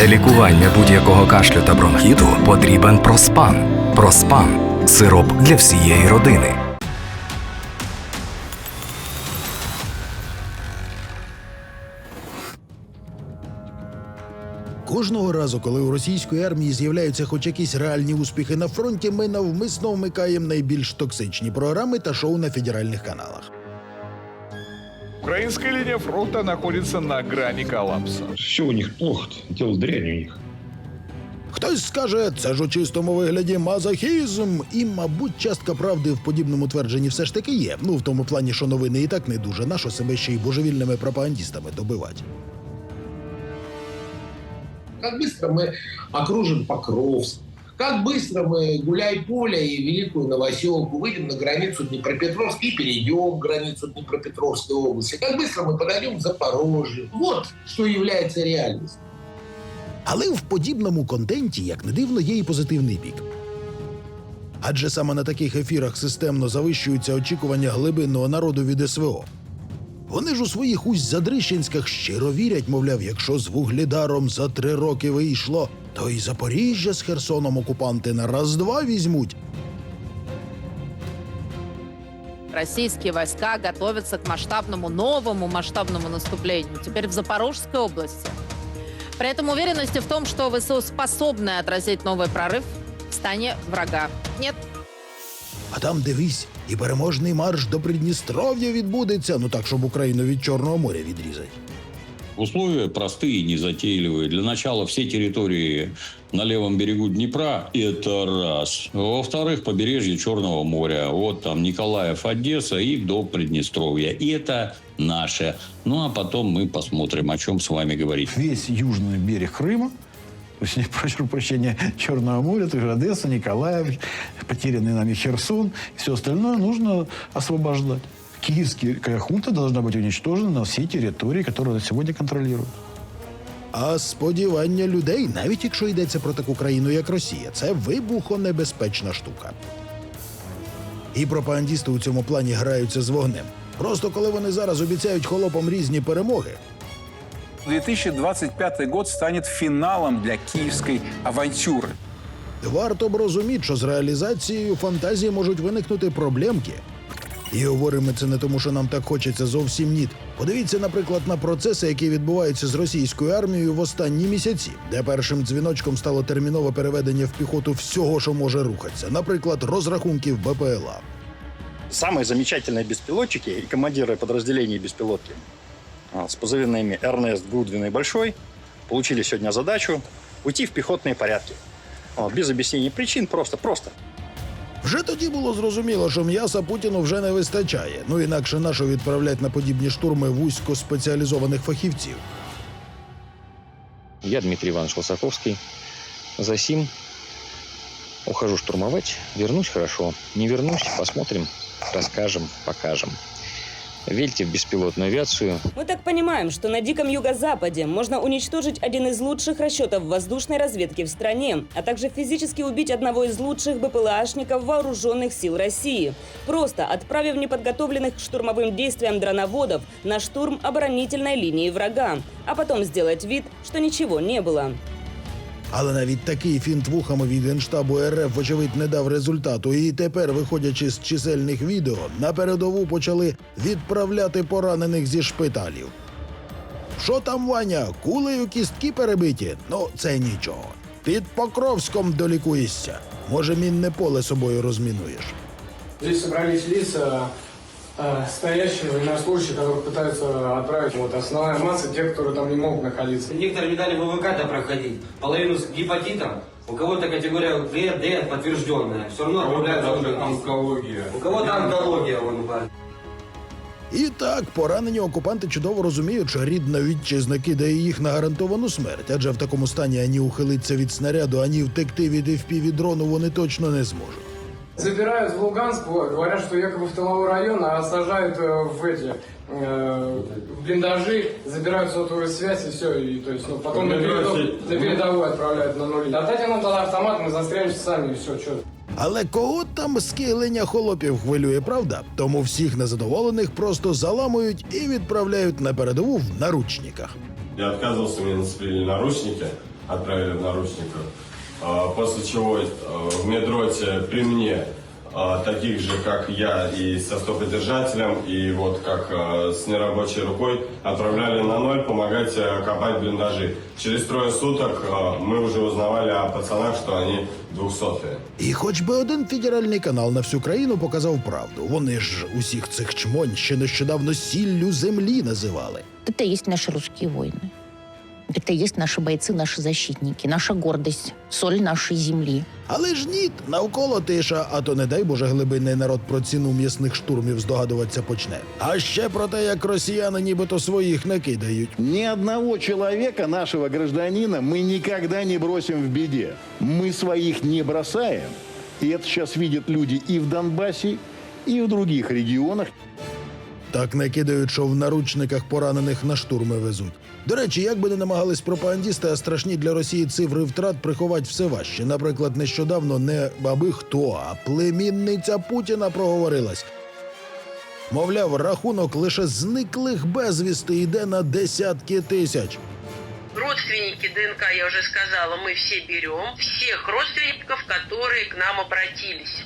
Для лікування будь-якого кашлю та бронхіту потрібен проспан. Проспан сироп для всієї родини. Кожного разу, коли у російської армії з'являються хоч якісь реальні успіхи на фронті, ми навмисно вмикаємо найбільш токсичні програми та шоу на федеральних каналах. Украинская линия фронта находится на грани коллапса. Все у них плохо-то, дело дрянь у них. Хтось скаже, це ж у чистому вигляді мазохізм, і, мабуть, частка правди в подібному твердженні все ж таки є. Ну в тому плані, що новини і так не дуже, нащо себе ще й божевільними пропагандістами добивати. Как быстро мы окружим Покровск, как быстро мы Гуляй-Поле и Великую Новоселку выйдем на границу Днепропетровска и перейдем границу Днепропетровской области, как быстро мы подойдем к Запорожью. Вот что является реальностью. Але в подібному контенті, як не дивно, є і позитивний бік. Адже саме на таких ефірах системно завищуються очікування глибинного народу від СВО. Вони ж у своїх усть задрищенськах щиро вірять, мовляв, якщо з вугледаром за три роки вийшло, то і Запоріжжя з Херсоном окупанти на раз-два візьмуть. Российские войска готовятся к масштабному, новому масштабному наступлению, теперь в Запорожской области. При этом уверенности в том, что ВСУ способны отразить новый прорыв в стане врага. Нет. А там дивись, і переможний марш до Придністров'я відбудеться, ну так, щоб Україну від Чорного моря відрізати. Условия простые, незатейливые. Для начала все территории на левом берегу Днепра – это раз. Во-вторых, побережье Черного моря. Вот там Николаев, Одесса и до Приднестровья. И это наше. Ну, а потом мы посмотрим, о чем с вами говорить. весь южный берег Крыма, то есть, прошу прощения, Черного моря, то есть Одесса, Николаев, потерянный нами Херсон, все остальное нужно освобождать. Киевская хунта должна быть уничтожена на всей территории, которую она сегодня контролирует. А сподівання людей, навіть якщо йдеться про таку країну, як Росія, це вибухонебезпечна штука. І пропагандісти у цьому плані граються з вогнем. Просто коли вони зараз обіцяють холопам різні перемоги, 2025 год станет финалом для киевской авантюры. варто б розуміти, що з реалізацією фантазії можуть виникнути проблемки. І говоримо ми це не тому, що нам так хочеться зовсім ні. Подивіться, наприклад, на процеси, які відбуваються з російською армією в останні місяці, де першим дзвіночком стало термінове переведення в піхоту всього, що може рухатися, наприклад, розрахунків БПЛА. Самые замечательные беспилотчики и командиры подразделений беспилотки а, с позывными Эрнест, Гудвин и Большой получили сегодня задачу уйти в пехотные порядки. Вот, без объяснений причин, просто-просто. Вже тоді було зрозуміло, що м'яса Путіну вже не вистачає. Ну інакше нащо відправлять на подібні штурми вузько спеціалізованих фахівців. Я Дмитрий Иванович Лосаковский. За сим ухожу штурмовать. Вернусь хорошо. Не вернусь, посмотрим, расскажем, покажем. Верьте в беспилотную авиацию. Мы так понимаем, что на Диком Юго-Западе можно уничтожить один из лучших расчетов воздушной разведки в стране, а также физически убить одного из лучших БПЛАшников вооруженных сил России, просто отправив неподготовленных к штурмовым действиям дроноводов на штурм оборонительной линии врага, а потом сделать вид, что ничего не было. Але навіть такий фінт вухами від генштабу РФ, вочевидь, не дав результату. І тепер, виходячи з чисельних відео, на передову почали відправляти поранених зі шпиталів. Що там, Ваня? Кулею кістки перебиті? Ну, це нічого. Під Покровськом долікуєшся. Може, мінне поле собою розмінуєш. Собрались лица, э, стоящие военнослужащие, которые пытаются отправить. Вот основная масса тех, которые там не могут находиться. Некоторые не дали ВВК-то проходить. Половину с гепатитом. У кого-то категория Г, Д подтвержденная. Все равно отправляют за уже онкология. У кого-то онкология, вон, упали. І так, поранені окупанти чудово розуміють, що рідна вітчизна кидає їх на гарантовану смерть, адже в такому стані ані ухилитися від снаряду, ані втекти від FPV дрону вони точно не зможуть. Забирают в Луганск, вот, говорят, что якобы в тыловой район, а сажают э, в эти э, в блиндажи, забирают сотовую связь и все, и то есть ну, потом на, передов- на передовую отправляют на нули. Отдайте нам тогда автомат, мы застрелимся сами и все, что. Але кого там скилення холопів хвилює, правда? Тому всіх незадоволених просто заламують і відправляють на передову в наручниках. Я отказывался, мне нацепили наручники, отправили в наручниках. А, После чего э, в медроте при мне а, таких же, как я, и со стоподержателем, и вот как э, с нерабочей рукой, отправляли на ноль помогать э, копать блиндажи. Через трое суток э, мы уже узнавали о пацанах, что они двухсотые. І хоч би один федеральний канал на всю країну показав правду. Вони ж усіх цих чмонь ще нещодавно сіллю землі називали. Это и есть наши русские воины. Это и есть наши бойцы, наши защитники, наша гордость, соль нашей земли. Але ж ні, навколо тиша, а то не дай Боже глибинний народ про ціну м'ясних штурмів здогадуватися почне. А ще про те, як росіяни нібито своїх не кидають. Ни одного человека, нашего гражданина, мы никогда не бросим в беде. Мы своих не бросаем. И это сейчас видят люди и в Донбассе, и в других регионах. Так не кидають, що в наручниках поранених на штурми везуть. До речі, як би не намагались пропагандісти, а страшні для Росії цифри втрат приховати все важче. Наприклад, нещодавно не аби хто, а племінниця Путіна проговорилась. Мовляв, рахунок лише зниклих безвісти йде на десятки тисяч. Родственники ДНК, я уже сказала, мы все берем. Всех родственников, которые к нам обратились.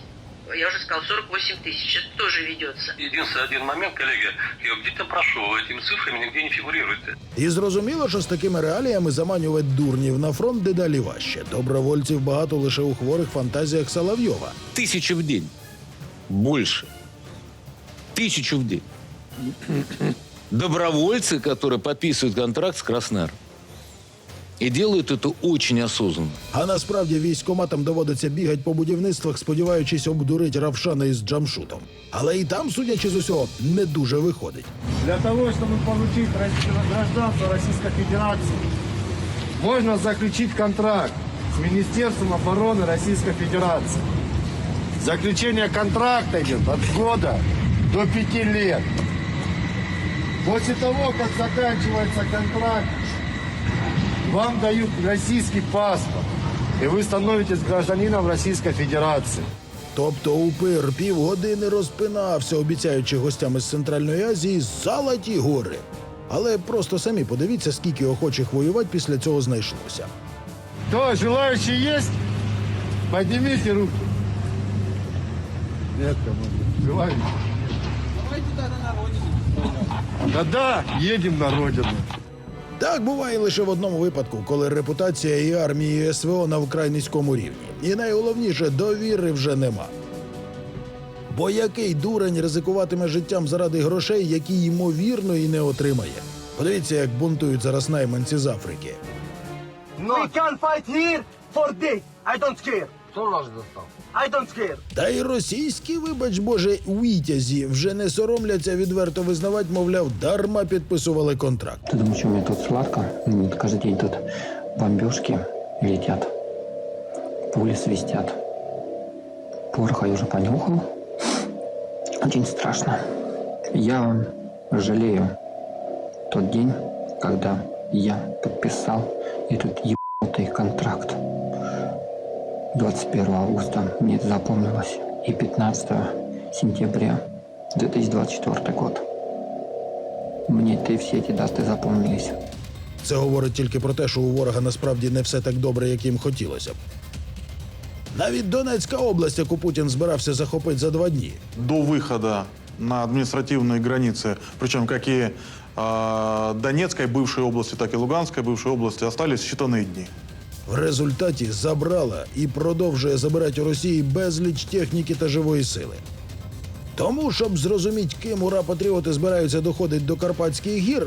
Я уже сказал, 48 тысяч. Это тоже ведется. Единственный один момент, коллеги, я где-то прошу, этими цифрами нигде не фигурируете. І зрозуміло, що з такими реаліями заманювати дурнів на фронт дедалі важче. Добровольців багато лише у хворих фантазіях Соловйова. Тысячи в день. Больше. Тысячу в день. Добровольцы, которые подписывают контракт с Краснаром. И делают это очень осознанно. А насправді військоматам доводиться бігати по будівництвах, сподіваючись обдурити Равшана із Джамшутом. Але і там, судячи з усього, не дуже виходить. Для того, чтобы получить гражданство Российской Федерации, можно заключить контракт с Министерством обороны Российской Федерации. Заключение контракта идет от года до пяти лет. После того, как заканчивается контракт, вам дают российский паспорт, и вы становитесь гражданином Российской Федерации. Тобто упир півгодини розпинався, обіцяючи гостям із Центральної Азії золоті гори. Але просто самі подивіться, скільки охочих воювати після цього знайшлося. Кто, желающие есть? Поднимите руки. Нет, Желающие? Давайте туда на родину. Да-да, едем на родину. Так буває лише в одному випадку, коли репутація і армії СВО на вкрай низькому рівні. І найголовніше довіри вже нема. Бо який дурень ризикуватиме життям заради грошей, які ймовірно і не отримає. Подивіться, як бунтують зараз найманці з Африки. We can fight here for day. I don't care. Кто нас достал? I don't care. Та й російські, вибач Боже, вітязі вже не соромляться відверто визнавати, мовляв, дарма підписували контракт. Ты думаешь, что у меня тут сладко? Ну, вот каждый день тут бомбежки летят, пули свистят. Пороха я уже понюхал. Очень страшно. Я жалею тот день, когда я подписал этот ебанутый контракт. 21 августа мне это запомнилось. И 15 сентября 2024 год. Мне это и все эти даты запомнились. Це говорить тільки про те, що у ворога насправді не все так добре, як їм хотілося б. Навіть Донецька область, яку Путін збирався захопити за два дні. до выхода на административные границы, причем как и э, Донецкой бывшей области, так и Луганской бывшей области, остались считанные дни. В результаті забрала і продовжує забирати у Росії безліч техніки та живої сили. Тому, щоб зрозуміти, ким ура патріоти збираються доходити до Карпатських гір,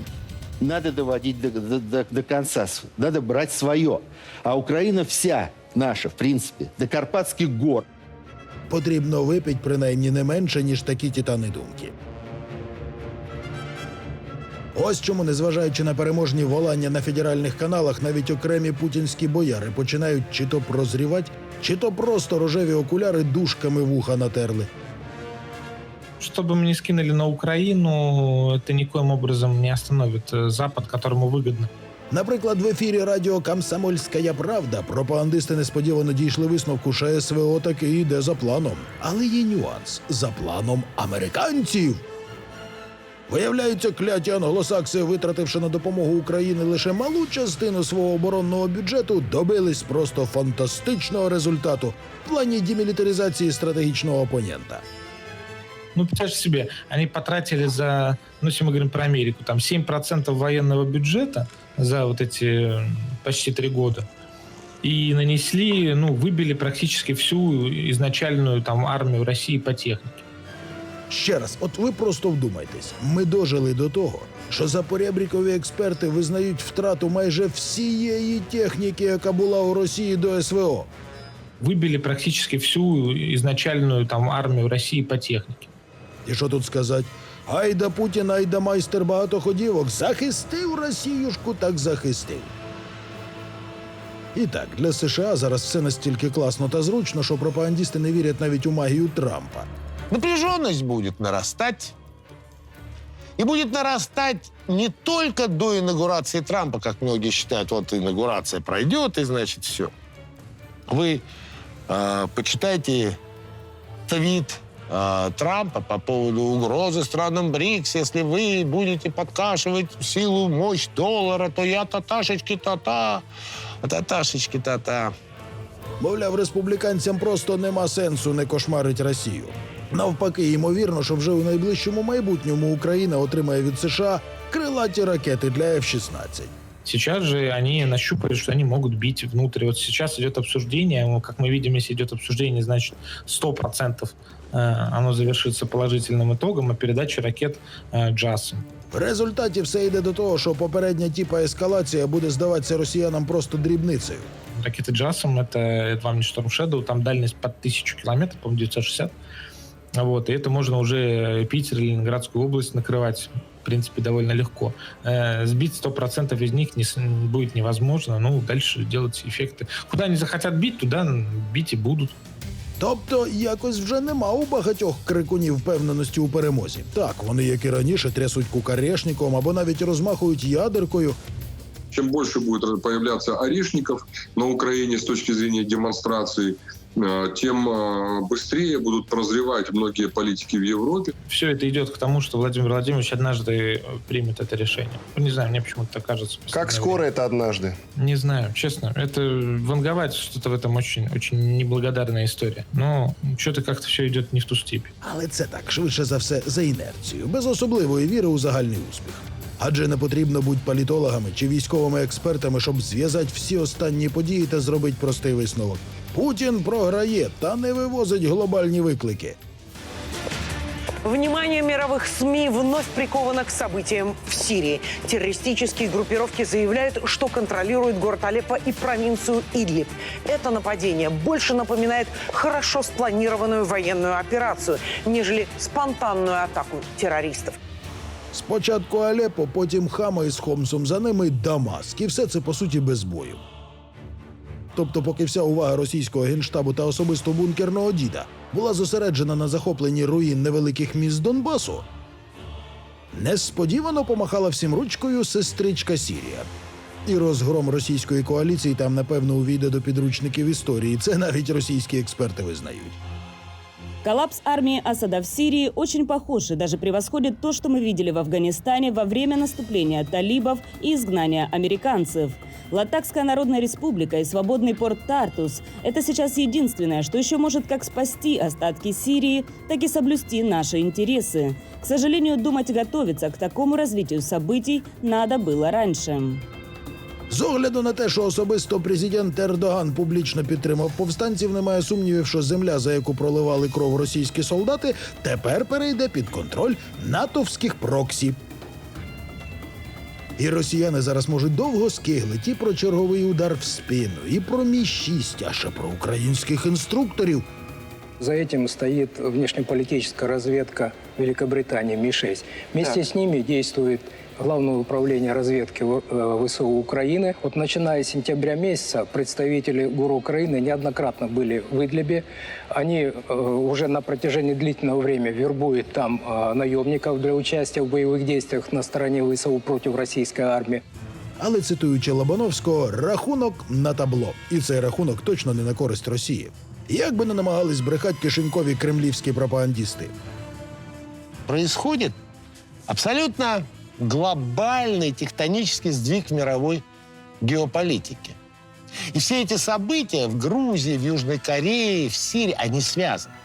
Надо доводить до, до, до, до конца. Надо брать свое. А Украина вся наша, в принципе, до Карпатских гор. потрібно випити принаймні не менше, ніж такі титани думки. Ось чому, незважаючи на переможні волання на федеральних каналах, навіть окремі путінські бояри починають чи то прозрівати, чи то просто рожеві окуляри дужками вуха натерли. Чтобы мы не скинули на Украину, это никоим образом не остановит э, Запад, которому выгодно. Наприклад, в ефірі радіо Комсомольська правда пропагандисти несподівано дійшли висновку, що СВО таки йде за планом. Але є нюанс за планом американців. Виявляється, кляті англосакси, витративши на допомогу Україні лише малу частину свого оборонного бюджету, добились просто фантастичного результату в плані демілітаризації стратегічного опонента. Ну, представьте себе, они потратили за, ну, если мы говорим про Америку, там 7% военного бюджета за вот эти м, почти три года. И нанесли, ну, выбили практически всю изначальную там армию России по технике. Ще раз, от ви просто вдумайтесь, ми дожили до того, що запорябрікові експерти визнають втрату майже всієї техніки, яка була у Росії до СВО. Выбили практически всю изначальную там армию России по технике. І що тут сказати? Айда Путін, айда майстер багатоходівок. Захистив Росіюшку, так захистив. І так, для США зараз все настільки класно та зручно, що пропагандісти не вірять навіть у магію Трампа. Напряженность будет нарастать. И будет нарастать не только до инаугурации Трампа, как многие считают, вот инаугурация пройдет, и значит все. Вы э, почитайте твит э, Трампа по поводу угрозы странам БРИКС. Если вы будете подкашивать силу мощь доллара, то я таташечки-та-та, таташечки-та-та. Мовляв, республіканцям просто нема сенсу не кошмарить Росію. Навпаки, ймовірно, що вже у найближчому майбутньому Україна отримає від США крилаті ракети для F-16. Сейчас же они нащупали, что они могут бить внутрь. Вот сейчас идет обсуждение, ну, как мы видим, если идет обсуждение, значит 100% э, оно завершится положительным итогом о передаче ракет э, «Джасом». В результаті все йде до того, що попередня типа ескалація буде здаватися росіянам просто дрібницею. Ракеты «Джасом» — это, это вам не Storm Shadow, там дальность под 1000 километров, по-моему, 960. Вот, и это можно уже Питер или Ленинградскую область накрывать, в принципе, довольно легко. Э, сбить 100% из них не, с- будет невозможно, ну, дальше делать эффекты. Куда они захотят бить, туда бить и будут. Тобто якось вже нема у багатьох крикунів впевненості у перемозі. Так, вони, як і раніше, трясуть кукарешником або навіть розмахують ядеркою. Чем больше будет появляться орешников на Украине с точки зрения демонстраций, э, тем э, быстрее будут прозревать многие политики в Европе. Все это идет к тому, что Владимир Владимирович однажды э, примет это решение. Ну, Не знаю, мне почему-то так кажется. в Как последнее скоро это однажды? Не знаю, честно. Это ванговать что-то в этом очень, очень неблагодарная история. Но что-то как-то все идет не в ту степь. Але це так, швидше за все, за інерцією, без особливої віри у загальний успіх. Адже не потрібно бути політологами чи військовими експертами, щоб зв'язати всі останні події та зробити простий висновок. Путін програє та не вивозить глобальні виклики. Внимание мировых СМИ вновь приковано к событиям в Сирии. Террористические группировки заявляют, что контролируют город Алеппо и провинцию Идлиб. Это нападение больше напоминает хорошо спланированную военную операцию, нежели спонтанную атаку террористов. Спочатку Алеппо, потім Хама із Хомсом, за ними Дамаск. І все це по суті без бою. Тобто, поки вся увага російського генштабу та особисто бункерного діда була зосереджена на захопленні руїн невеликих міст Донбасу, несподівано помахала всім ручкою сестричка Сірія. І розгром російської коаліції там, напевно, увійде до підручників історії. Це навіть російські експерти визнають. Коллапс армии Асада в Сирии очень похож и даже превосходит то, что мы видели в Афганистане во время наступления талибов и изгнания американцев. Латакская Народная Республика и свободный порт Тартус – это сейчас единственное, что еще может как спасти остатки Сирии, так и соблюсти наши интересы. К сожалению, думать и готовиться к такому развитию событий надо было раньше. З огляду на те, що особисто президент Ердоган публічно підтримав повстанців, немає сумнівів, що земля, за яку проливали кров російські солдати, тепер перейде під контроль натовських проксі. І росіяни зараз можуть довго скиглити і про черговий удар в спину, і про мі 6 а ще про українських інструкторів. За этим стоит внешнеполитическая разведка Великобритании Ми-6. Вместе с ними действует Главное управление разведки В- э, ВСУ Украины. Вот начиная с сентября месяца представители ГУР Украины неоднократно были в Идлибе. Они э, уже на протяжении длительного времени вербуют там э, наемников для участия в боевых действиях на стороне ВСУ против российской армии. Але цитуючи Лобановського, рахунок на табло. І цей рахунок точно не на користь Росії. Як би не намагались брехати кишенькові кремлівські пропагандісти. Происходит Абсолютно глобальный тектонический сдвиг мировой геополитике. И все эти события в Грузии, в Южной Корее, в Сирии, они связаны.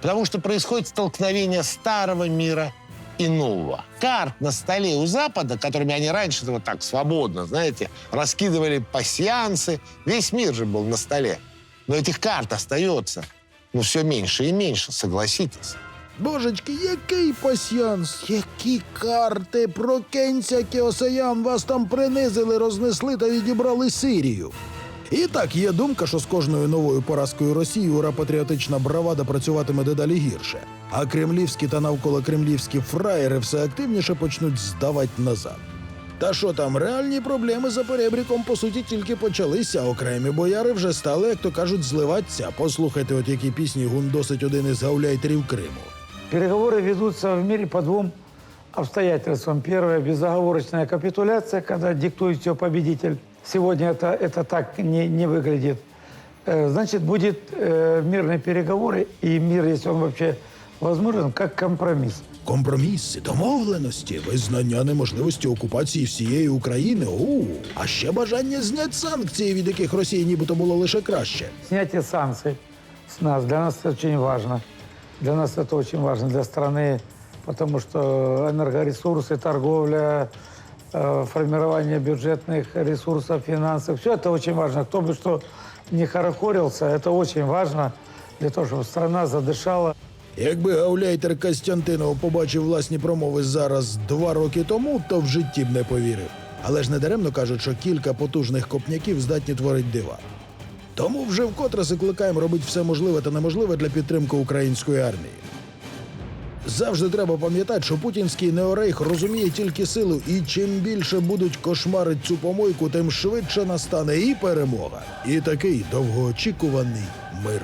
Потому что происходит столкновение старого мира и нового. Карт на столе у Запада, которыми они раньше вот так свободно, знаете, раскидывали пасьянсы, весь мир же был на столе. Но этих карт остается, ну, все меньше и меньше, согласитесь. Божечки, який пасьянс, які карти, прокинься, Кіосаян, вас там принизили, рознесли та відібрали Сирію. І так, є думка, що з кожною новою поразкою Росії ура патріотична бравада працюватиме дедалі гірше. А кремлівські та навколо кремлівські фраєри все активніше почнуть здавати назад. Та що там, реальні проблеми за перебріком, по суті, тільки почалися. Окремі бояри вже стали, як то кажуть, зливатися. Послухайте, от які пісні гундосить один із гауляйтерів Криму. Переговоры ведутся в мире по двум обстоятельствам. Первое – безоговорочная капитуляция, когда диктует все победитель. Сегодня это, это так не, не выглядит. Э, Значит, будет э, мирные переговоры, и мир, если он вообще возможен, как компромисс. Компроміси, домовленості, визнання неможливості окупації всієї України. У а ще бажання зняти санкції, від яких Росії нібито було лише краще. Снятие санкций с нас для нас это очень важно. Для нас это очень важно, для страны, потому что энергоресурсы, торговля, э, формирование бюджетных ресурсов, финансов, все это очень важно. Кто бы что не хорохорился, это очень важно для того, чтобы страна задышала. Якби гауляйтер Костянтинов побачив власні промови зараз два роки тому, то в житті б не повірив. Але ж не даремно кажуть, що кілька потужних копняків здатні творить дива. Тому вже вкотре закликаємо робити все можливе та неможливе для підтримки української армії. Завжди треба пам'ятати, що путінський неорейх розуміє тільки силу, і чим більше будуть кошмарити цю помойку, тим швидше настане і перемога, і такий довгоочікуваний мир.